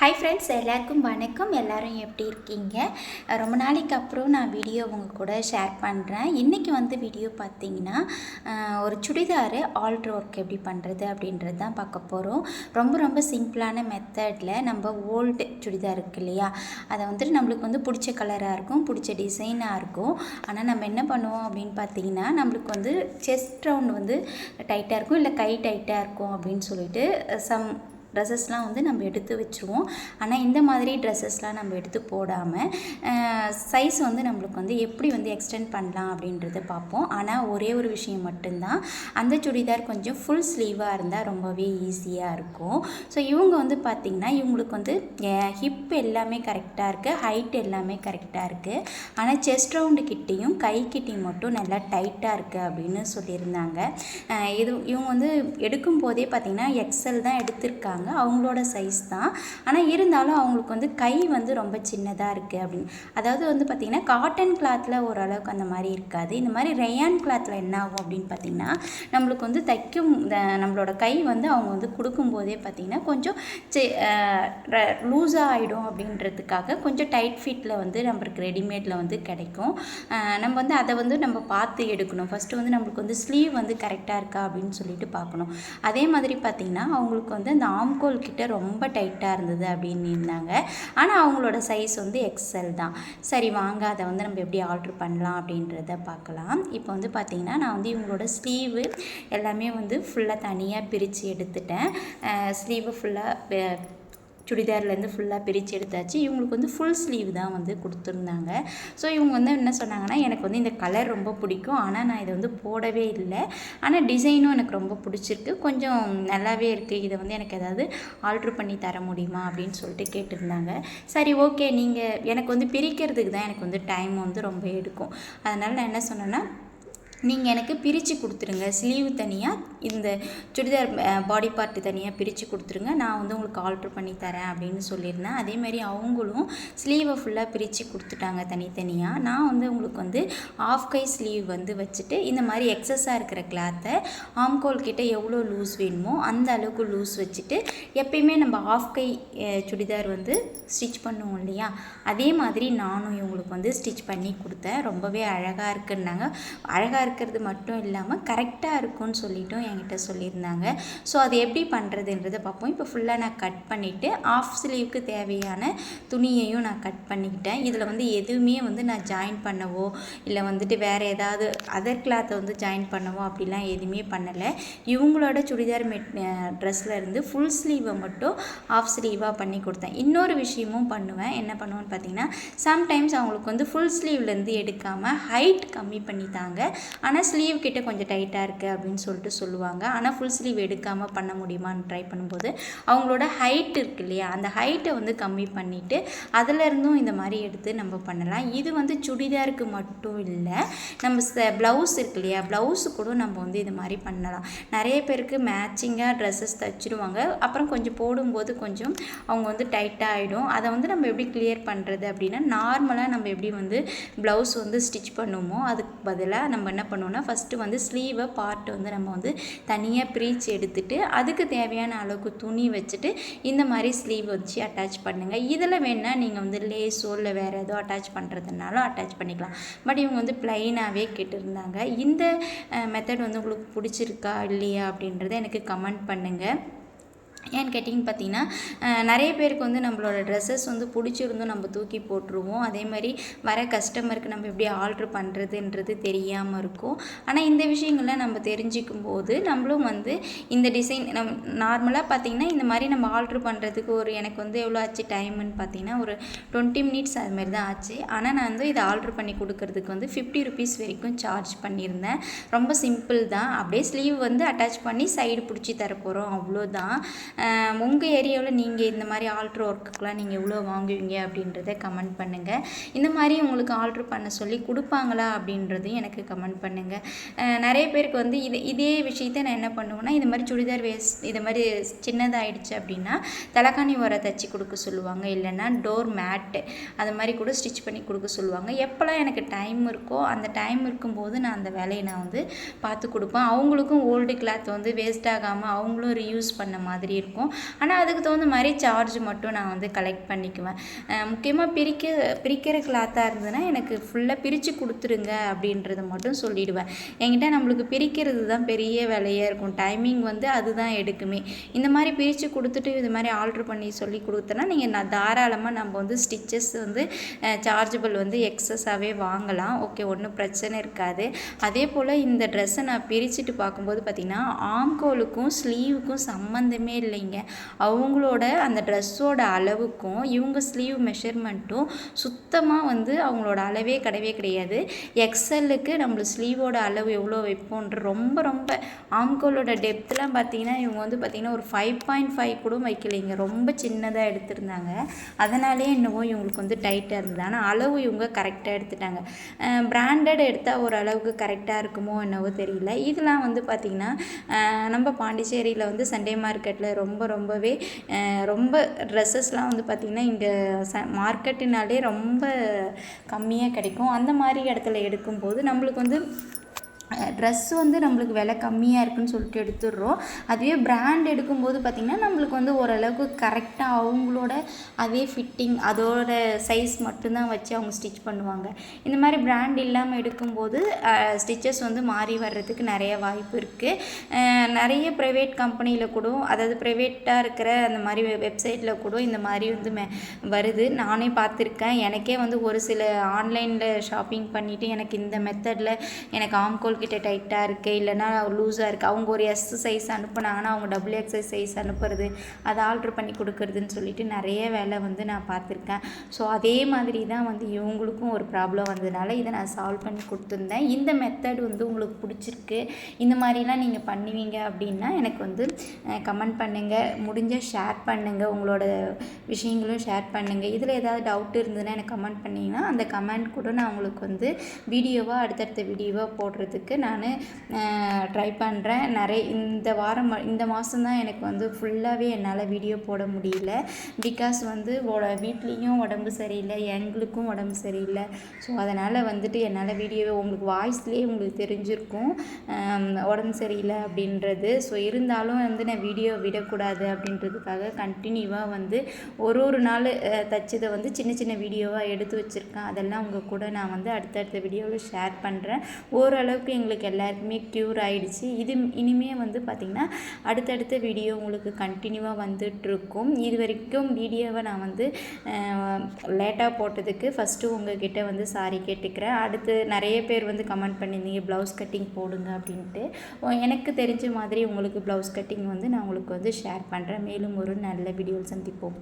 Hi friends எல்லாருக்கும் வணக்கம். எல்லாரும் எப்படி இருக்கீங்க? ரொம்ப நாளைக்கு அப்புறம் நான் வீடியோ உங்கள் கூட ஷேர் பண்ணுறேன் இன்றைக்கி வந்து வீடியோ பார்த்தீங்கன்னா ஒரு சுடிதார் ஆல்ட்ரு ஒர்க் எப்படி பண்ணுறது அப்படின்றது தான் பார்க்க போகிறோம் ரொம்ப ரொம்ப சிம்பிளான மெத்தடில் நம்ம ஓல்டு சுடிதார் இருக்கு இல்லையா? அதை வந்துட்டு நம்மளுக்கு வந்து பிடிச்ச கலராக இருக்கும் பிடிச்ச டிசைனாக இருக்கும். ஆனால் நம்ம என்ன பண்ணுவோம் அப்படின்னு பார்த்தீங்கன்னா நம்மளுக்கு வந்து செஸ்ட் ரவுண்ட் வந்து டைட்டாக இருக்கும் இல்லை கை டைட்டாக இருக்கும் அப்படின்னு சொல்லிட்டு சம் ட்ரெஸ்ஸஸ்லாம் வந்து நம்ம எடுத்து வச்சுருவோம். ஆனால் இந்த மாதிரி ட்ரெஸ்ஸஸ்லாம் நம்ம எடுத்து போடாமல் சைஸ் வந்து நம்மளுக்கு வந்து எப்படி வந்து எக்ஸ்டெண்ட் பண்ணலாம் அப்படின்றத பார்ப்போம். ஆனால் ஒரே ஒரு விஷயம் மட்டும்தான். அந்த சுடிதார் கொஞ்சம் ஃபுல் ஸ்லீவாக இருந்தால் ரொம்பவே ஈஸியாக இருக்கும். ஸோ இவங்க வந்து பார்த்திங்கன்னா இவங்களுக்கு வந்து ஹிப் எல்லாமே கரெக்டாக இருக்குது ஹைட் எல்லாமே கரெக்டாக இருக்குது ஆனால் செஸ்ட் ரவுண்டு கிட்டேயும் கை கிட்டேயும் மட்டும் நல்லா டைட்டாக இருக்குது அப்படின்னு சொல்லியிருந்தாங்க. இது இவங்க வந்து எடுக்கும் போதே பார்த்திங்கன்னா எக்ஸல் தான் எடுத்திருக்காங்க. அவங்களோட சைஸ் தான். ஆனால் இருந்தாலும் அவங்களுக்கு வந்து கை வந்து ரொம்ப சின்னதாக இருக்குது அப்படின்னு. அதாவது வந்து பார்த்திங்கன்னா காட்டன் கிளாத்தில் ஓரளவுக்கு அந்த மாதிரி இருக்காது. இந்த மாதிரி ரேயான் கிளாத்தில் என்ன ஆகும் அப்படின்னு பார்த்திங்கன்னா நம்மளுக்கு வந்து தைக்கும் இந்த- நம்மளோட கை வந்து அவங்க வந்து கொடுக்கும்போதே பார்த்திங்கன்னா கொஞ்சம் லூஸாக ஆகிடும் அப்படின்றதுக்காக கொஞ்சம் டைட் ஃபிட்டில் வந்து நம்மளுக்கு ரெடிமேடில் வந்து கிடைக்கும். நம்ம வந்து அதை வந்து நம்ம பார்த்து எடுக்கணும். ஃபஸ்ட்டு வந்து நம்மளுக்கு வந்து ஸ்லீவ் வந்து கரெக்டாக இருக்கா அப்படின்னு சொல்லிட்டு பார்க்கணும். அதே மாதிரி பார்த்திங்கன்னா அவங்களுக்கு வந்து அந்த ஆம்கோல் கிட்ட ரொம்ப டைட்டாக இருந்தது அப்படின்னு இருந்தாங்க. ஆனால் அவங்களோட சைஸ் வந்து எக்ஸல் தான். சரி வாங்க அதை வந்து நம்ம எப்படி ஆர்டர் பண்ணலாம் அப்படின்றத பார்க்கலாம். இப்போ வந்து பார்த்திங்கன்னா நான் வந்து இவங்களோட ஸ்லீவு எல்லாமே வந்து ஃபுல்லாக தனியாக பிரித்து எடுத்துட்டேன். ஸ்லீவு ஃபுல்லாக சுடிதார்லேருந்து ஃபுல்லாக பிரித்து எடுத்தாச்சு. இவங்களுக்கு வந்து ஃபுல் ஸ்லீவ் தான் வந்து கொடுத்துருந்தாங்க. ஸோ இவங்க வந்து என்ன சொன்னாங்கன்னா எனக்கு வந்து இந்த கலர் ரொம்ப பிடிக்கும். ஆனால் நான் இதை வந்து போடவே இல்லை. ஆனால் டிசைனும் எனக்கு ரொம்ப பிடிச்சிருக்கு. கொஞ்சம் நல்லாவே இருக்குது இதை வந்து எனக்கு ஏதாவது ஆல்ட்ரு பண்ணி தர முடியுமா அப்படின்னு சொல்லிட்டு கேட்டிருந்தாங்க. சரி ஓகே நீங்கள் எனக்கு வந்து பிரிக்கிறதுக்கு தான் எனக்கு வந்து டைம் வந்து ரொம்ப எடுக்கும். அதனால் நான் என்ன சொன்னேன்னா நீங்கள் எனக்கு பிரித்து கொடுத்துருங்க. ஸ்லீவ் தனியாக இந்த சுடிதார் பாடி பார்ட்டு தனியாக பிரித்து கொடுத்துருங்க. நான் வந்து உங்களுக்கு ஆல்ட்ரு பண்ணி தரேன் அப்படின்னு சொல்லியிருந்தேன். அதேமாரி அவங்களும் ஸ்லீவை ஃபுல்லாக பிரித்து கொடுத்துட்டாங்க தனித்தனியாக நான் வந்து உங்களுக்கு வந்து ஆஃப் கை ஸ்லீவ் வந்து வச்சுட்டு இந்த மாதிரி எக்ஸஸாக இருக்கிற கிளாத்தை ஆம்கோல் கிட்டே எவ்வளோ லூஸ் வேணுமோ அந்த அளவுக்கு லூஸ் வச்சுட்டு எப்பயுமே நம்ம ஆஃப் கை சுடிதார் வந்து ஸ்டிச் பண்ணுவோம் இல்லையா? அதே மாதிரி நானும் இவங்களுக்கு வந்து ஸ்டிச் பண்ணி கொடுத்தேன். ரொம்பவே அழகாக இருக்குன்னாங்க. அழகாக இருக்கிறது மட்டும் இல்லாமல் கரெக்டாக இருக்கும்னு சொல்லிட்டும் என்கிட்ட சொல்லியிருந்தாங்க. ஸோ அது எப்படி பண்ணுறதுன்றதை பார்ப்போம். இப்போ ஃபுல்லாக நான் கட் பண்ணிவிட்டு ஆஃப் ஸ்லீவ்க்கு தேவையான துணியையும் நான் கட் பண்ணிக்கிட்டேன். இதில் வந்து எதுவுமே வந்து நான் ஜாயின் பண்ணவோ இல்லை வந்துட்டு வேறு ஏதாவது அதர் கிளாத்தை வந்து ஜாயின் பண்ணவோ அப்படிலாம் எதுவுமே பண்ணலை. இவங்களோட சுடிதார் மெட் ட்ரெஸ்ஸில் இருந்து ஃபுல் ஸ்லீவை மட்டும் ஆஃப் ஸ்லீவாக பண்ணி கொடுத்தேன். இன்னொரு விஷயமும் பண்ணுவேன். என்ன பண்ணுவேன்னு பார்த்தீங்கன்னா சம்டைம்ஸ் அவங்களுக்கு வந்து ஃபுல் ஸ்லீவ்லேருந்து எடுக்காமல் ஹைட் கம்மி பண்ணித்தாங்க ஆனால் ஸ்லீவ் கிட்ட கொஞ்சம் டைட்டாக இருக்குது அப்படின்னு சொல்லிட்டு சொல்லுவாங்க. ஆனால் ஃபுல் ஸ்லீவ் எடுக்காமல் பண்ண முடியுமான்னு ட்ரை பண்ணும்போது அவங்களோட ஹைட் இருக்கு இல்லையா? அந்த ஹைட்டை வந்து கம்மி பண்ணிவிட்டு அதிலிருந்தும் இந்த மாதிரி எடுத்து நம்ம பண்ணலாம். இது வந்து சுடிதாருக்கு மட்டும் இல்லை நம்ம ப்ளவுஸ் இருக்கு இல்லையா? ப்ளவுஸு கூட நம்ம வந்து இது மாதிரி பண்ணலாம். நிறைய பேருக்கு மேட்சிங்காக ட்ரெஸ்ஸஸ் தைச்சிடுவாங்க அப்புறம் கொஞ்சம் போடும்போது கொஞ்சம் அவங்க வந்து டைட்டாக ஆகிடும் அதை வந்து நம்ம எப்படி கிளியர் பண்ணுறது அப்படின்னா நார்மலாக நம்ம எப்படி வந்து ப்ளவுஸ் வந்து ஸ்டிச் பண்ணுவோமோ அதுக்கு பதிலாக நம்ம என்ன பண்ணோன்னா ஃபஸ்ட்டு வந்து ஸ்லீவை பார்ட் வந்து நம்ம வந்து தனியாக ப்ரீச் எடுத்துட்டு அதுக்கு தேவையான அளவுக்கு துணி வச்சுட்டு இந்த மாதிரி ஸ்லீவ் வச்சு அட்டாச் பண்ணுங்கள் இதில் வேணால் நீங்கள் வந்து லேஸோ இல்லை வேறு ஏதோ அட்டாச் பண்ணுறதுனாலும் அட்டாச் பண்ணிக்கலாம். பட் இவங்க வந்து ப்ளைனாகவே கேட்டிருந்தாங்க. இந்த மெத்தட் வந்து உங்களுக்கு பிடிச்சிருக்கா இல்லையா அப்படின்றத எனக்கு கமெண்ட் பண்ணுங்கள் ஏன்னு கேட்டிங்கன்னு பார்த்தீங்கன்னா நிறைய பேருக்கு வந்து நம்மளோட ட்ரெஸ்ஸஸ் வந்து பிடிச்சிருந்தும் நம்ம தூக்கி போட்டுருவோம். அதே மாதிரி வர கஸ்டமருக்கு நம்ம எப்படி ஆல்ட்ரு பண்ணுறதுன்றது தெரியாமல் இருக்கும். ஆனால் இந்த விஷயங்கள்லாம் நம்ம தெரிஞ்சுக்கும் போது நம்மளும் வந்து இந்த டிசைன் நம் நார்மலாக பார்த்தீங்கன்னா இந்த மாதிரி நம்ம ஆல்ட்ரு பண்ணுறதுக்கு ஒரு எனக்கு வந்து எவ்வளோ ஆச்சு டைம்னு பார்த்தீங்கன்னா ஒரு டுவெண்ட்டி மினிட்ஸ் அது மாதிரி தான் ஆச்சு. ஆனால் நான் வந்து இதை ஆல்ட்ரு பண்ணி கொடுக்கறதுக்கு வந்து ஃபிஃப்டி ருபீஸ் வரைக்கும் சார்ஜ் பண்ணியிருந்தேன். ரொம்ப சிம்பிள் தான். அப்படியே ஸ்லீவ் வந்து அட்டாச் பண்ணி சைடு பிடிச்சி தரப்போகிறோம் அவ்வளோதான். உங்கள் ஏரியாவில் நீங்கள் இந்த மாதிரி ஆல்ட்ரு ஒர்க்குக்கெலாம் நீங்கள் எவ்வளோ வாங்குவீங்க அப்படின்றத கமெண்ட் பண்ணுங்கள் இந்த மாதிரி உங்களுக்கு ஆல்ட்ரு பண்ண சொல்லி கொடுப்பாங்களா அப்படின்றதையும் எனக்கு கமெண்ட் பண்ணுங்கள் நிறைய பேருக்கு வந்து இது இதே விஷயத்த நான் என்ன பண்ணுவேன்னா இந்த மாதிரி சுடிதார் வேஸ்ட் இது மாதிரி சின்னதாகிடுச்சு அப்படின்னா தலைக்காணி உர தச்சு கொடுக்க சொல்லுவாங்க. இல்லைன்னா டோர் மேட்டு அது மாதிரி கூட ஸ்டிச் பண்ணி கொடுக்க சொல்லுவாங்க. எப்போல்லாம் எனக்கு டைம் இருக்கோ அந்த டைம் இருக்கும்போது நான் அந்த வேலையை நான் வந்து பார்த்து கொடுப்பேன். அவங்களுக்கும் ஓல்டு கிளாத் வந்து வேஸ்ட் ஆகாமல் அவங்களும் ரீயூஸ் பண்ண மாதிரி இருக்கும். இருக்கும். ஆனால் அதுக்கு தகுந்த மாதிரி சார்ஜ் மட்டும் நான் வந்து கலெக்ட் பண்ணிக்குவேன். முக்கியமாக பிரிக்க பிரிக்கிற கிளாத்தாக இருந்ததுன்னா எனக்கு ஃபுல்லாக பிரித்து கொடுத்துருங்க அப்படின்றத மட்டும் சொல்லிடுவேன். என்கிட்ட நம்மளுக்கு பிரிக்கிறது தான் பெரிய வேலையாக இருக்கும். டைமிங் வந்து அதுதான் எடுக்குமே. இந்த மாதிரி பிரித்து கொடுத்துட்டு இது மாதிரி ஆல்ட்ரு பண்ணி சொல்லி கொடுத்தனா நீங்கள் நான் தாராளமாக நம்ம வந்து ஸ்டிச்சஸ் வந்து சார்ஜபிள் வந்து எக்ஸஸாகவே வாங்கலாம். ஓகே ஒன்றும் பிரச்சனை இருக்காது. அதே போல் இந்த ட்ரெஸ்ஸை நான் பிரிச்சுட்டு பார்க்கும்போது பார்த்திங்கன்னா ஆம்கோலுக்கும் ஸ்லீவுக்கும் சம்மந்தமே இல்லை வைங்க. அவங்களோட அந்த ட்ரெஸ்ஸோட அளவுக்கும் இவங்க ஸ்லீவ் மெஷர்மெண்ட்டும் சுத்தமாக வந்து அவங்களோட அளவே கிடையவே கிடையாது. எக்ஸலுக்கு நம்ம ஸ்லீவோட அளவு எவ்வளோ வைப்போன்ற ரொம்ப ரொம்ப ஆம்கோலோட டெப்த்லாம் பார்த்தீங்கன்னா இவங்க வந்து பார்த்திங்கன்னா ஒரு ஃபைவ் பாயிண்ட் ஃபைவ் கூட வைக்கலைங்க. ரொம்ப சின்னதாக எடுத்திருந்தாங்க. அதனாலே என்னவோ இவங்களுக்கு வந்து டைட்டாக இருந்தது. ஆனால் அளவு இவங்க கரெக்டாக எடுத்துட்டாங்க. பிராண்டட் எடுத்தால் ஓரளவுக்கு கரெக்டாக இருக்குமோ என்னவோ தெரியல. இதெல்லாம் வந்து பார்த்திங்கன்னா நம்ம பாண்டிச்சேரியில் வந்து சண்டே மார்க்கெட்டில் ரொம்ப ரொம்பவே ரொம்ப ட்ரெஸ்ஸஸ்லாம் வந்து பார்த்திங்கன்னா இங்கே ச மார்க்கெட்டுனாலே ரொம்ப கம்மியாக கிடைக்கும். அந்த மாதிரி இடத்துல எடுக்கும்போது நம்மளுக்கு வந்து ட்ரெஸ் வந்து நம்மளுக்கு விலை கம்மியாக இருக்குன்னு சொல்லிட்டு எடுத்துடுறோம். அதுவே பிராண்ட் எடுக்கும்போது பார்த்திங்கன்னா நம்மளுக்கு வந்து ஓரளவுக்கு கரெக்டாக அவங்களோட அதே ஃபிட்டிங் அதோட சைஸ் மட்டும்தான் வச்சு அவங்க ஸ்டிச் பண்ணுவாங்க. இந்த மாதிரி பிராண்ட் இல்லாமல் எடுக்கும்போது ஸ்டிச்சஸ் வந்து மாறி வர்றதுக்கு நிறைய வாய்ப்பு இருக்குது நிறைய ப்ரைவேட் கம்பெனியில் கூட அதாவது ப்ரைவேட்டாக இருக்கிற அந்த மாதிரி வெப்சைட்டில் கூட இந்த மாதிரி வந்து மே வருது. நானே பார்த்துருக்கேன். எனக்கே வந்து ஒரு சில ஆன்லைனில் ஷாப்பிங் பண்ணிவிட்டு எனக்கு இந்த மெத்தடில் எனக்கு ஆம்கோல் கிட்டே டைட்டாக இருக்குது இல்லைனா லூஸாக இருக்குது அவங்க ஒரு எஸ் சைஸ் அனுப்புனாங்கன்னா அவங்க டபுள் எக்ஸல் சைஸ் அனுப்புறது அதை ஆல்ட்ரு பண்ணி கொடுக்குறதுன்னு சொல்லிட்டு நிறைய வேலை வந்து நான் பார்த்துருக்கேன். ஸோ அதே மாதிரி தான் வந்து இவங்களுக்கும் ஒரு ப்ராப்ளம் வந்ததுனால இதை நான் சால்வ் பண்ணி கொடுத்துருந்தேன். இந்த மெத்தட் வந்து உங்களுக்கு பிடிச்சிருக்கு. இந்த மாதிரிலாம் நீங்கள் பண்ணுவீங்க அப்படின்னா எனக்கு வந்து கமெண்ட் பண்ணுங்கள் முடிஞ்சால் ஷேர் பண்ணுங்கள் உங்களோட விஷயங்களும் ஷேர் பண்ணுங்கள் இதில் ஏதாவது டவுட் இருந்ததுன்னா எனக்கு கமெண்ட் பண்ணிங்கன்னா அந்த கமெண்ட் கூட நான் உங்களுக்கு வந்து வீடியோவாக அடுத்தடுத்த வீடியோவாக போடுறதுக்கு பண்ணுறதுக்கு நான் ட்ரை பண்ணுறேன் நிறைய இந்த வாரம் இந்த மாதம் தான் எனக்கு வந்து ஃபுல்லாகவே என்னால் வீடியோ போட முடியல. பிகாஸ் வந்து வீட்லேயும் உடம்பு சரியில்லை எங்களுக்கும் உடம்பு சரியில்லை. ஸோ அதனால் வந்துட்டு என்னால் வீடியோவே உங்களுக்கு வாய்ஸ்லேயே உங்களுக்கு தெரிஞ்சிருக்கும். உடம்பு சரியில்லை அப்படின்றது. ஸோ இருந்தாலும் வந்து நான் வீடியோ விடக்கூடாது அப்படின்றதுக்காக கண்டினியூவாக வந்து ஒரு ஒரு நாள் தைச்சதை வந்து சின்ன சின்ன வீடியோவாக எடுத்து வச்சுருக்கேன். அதெல்லாம் உங்கள் கூட நான் வந்து அடுத்தடுத்த வீடியோவில் ஷேர் பண்ணுறேன் ஓரளவுக்கு எங்களுக்கு எல்லாருக்குமே க்யூர் ஆகிடுச்சு இது இனிமே வந்து பார்த்திங்கன்னா அடுத்தடுத்த வீடியோ உங்களுக்கு கண்டினியூவாக வந்துட்டுருக்கும். இது வரைக்கும் வீடியோவை நான் வந்து லேட்டாக போட்டதுக்கு ஃபஸ்ட்டு உங்ககிட்ட வந்து சாரி கேட்டுக்கிறேன். அடுத்து நிறைய பேர் வந்து கமெண்ட் பண்ணியிருந்தீங்க ப்ளவுஸ் கட்டிங் போடுங்க அப்படின்ட்டு. எனக்கு தெரிஞ்ச மாதிரி உங்களுக்கு ப்ளவுஸ் கட்டிங் வந்து நான் உங்களுக்கு வந்து ஷேர் பண்ணுறேன் மேலும் ஒரு நல்ல வீடியோ சந்திப்போம்.